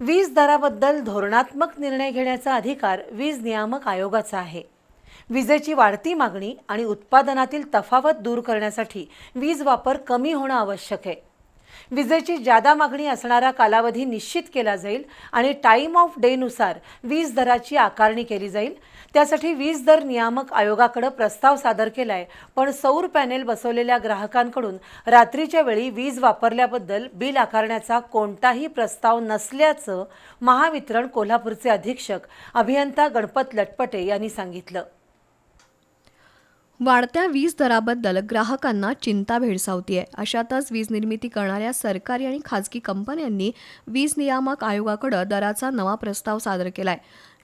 वीज दराबद्दल धोरणात्मक निर्णय घेण्याचा अधिकार वीज नियामक आयोगाचा आहे. विजेची वाढती मागणी आणि उत्पादनातील तफावत दूर करण्यासाठी वीज वापर कमी होणं आवश्यक आहे. विजेची जादा मागणी असणारा कालावधी निश्चित केला जाईल आणि टाईम ऑफ डेनुसार वीज दराची आकारणी केली जाईल. त्यासाठी वीज दर नियामक आयोगाकडे प्रस्ताव सादर केलाय. पण सौर पॅनेल बसवलेल्या ग्राहकांकडून रात्रीच्या वेळी वीज वापरल्याबद्दल बिल आकारण्याचा कोणताही प्रस्ताव नसल्याचं महावितरण कोल्हापूरचे अधीक्षक अभियंता गणपत लटपटे यांनी सांगितलं. वाढत्या वीज दराबद्दल ग्राहकांना चिंता भेडसावतीये. अशातच वीज निर्मिती करणाऱ्या सरकारी आणि खाजगी कंपन्यांनी वीज नियामक आयोगाकडे दराचा नवा प्रस्ताव सादर केलाय.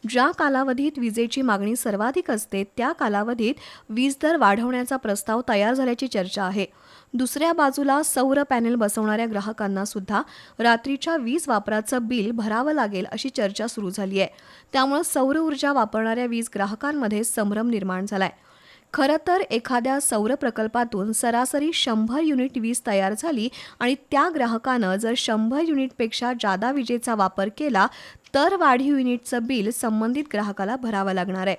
ज्या कालावधीत विजेची मागणी सर्वाधिक असते त्या कालावधीत वीज दर वाढवण्याचा प्रस्ताव तयार झाल्याची चर्चा आहे. दुसऱ्या बाजूला सौर पॅनेल बसवणाऱ्या ग्राहकांना सुद्धा रात्रीच्या वीज वापराचं बिल भरावं लागेल अशी चर्चा सुरू झाली आहे त्यामुळे सौर ऊर्जा वापरणाऱ्या वीज ग्राहकांमध्ये संभ्रम निर्माण झालाय. खरं तर एखाद्या सौर प्रकल्पातून सरासरी शंभर युनिट वीज तयार झाली आणि त्या ग्राहकानं जर शंभर युनिटपेक्षा जादा विजेचा वापर केला तर वाढीव युनिटचं बिल संबंधित ग्राहकाला भरावं लागणार आहे.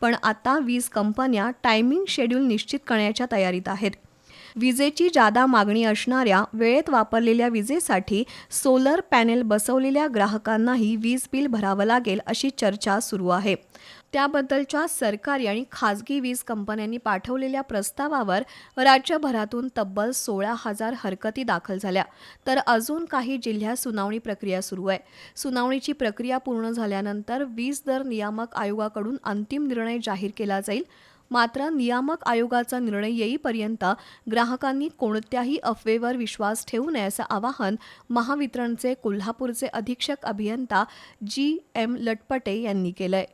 पण आता वीज कंपन्या टायमिंग शेड्यूल निश्चित करण्याच्या तयारीत आहेत. विजेची जादा मागणी असणाऱ्या वेळेत वापरलेल्या विजेसाठी सोलर पॅनेल बसवलेल्या ग्राहकांनाही वीज बिल भरावं लागेल अशी चर्चा सुरू आहे. त्याबद्दलच्या सरकारी आणि खाजगी वीज कंपन्यांनी पाठवलेल्या प्रस्तावावर राज्यभरातून तब्बल सोळा हजार हरकती दाखल झाल्या. तर अजून काही जिल्ह्यात सुनावणी प्रक्रिया सुरू आहे. सुनावणीची प्रक्रिया पूर्ण झाल्यानंतर वीज दर नियामक आयोगाकडून अंतिम निर्णय जाहीर केला जाईल. मात्र नियामक आयोगाचा निर्णय येईपर्यंत ग्राहकांनी कोणत्याही अफवेवर विश्वास ठेवू नये असं आवाहन महावितरणचे कोल्हापूरचे अधीक्षक अभियंता जी एम लटपटे यांनी केलंय.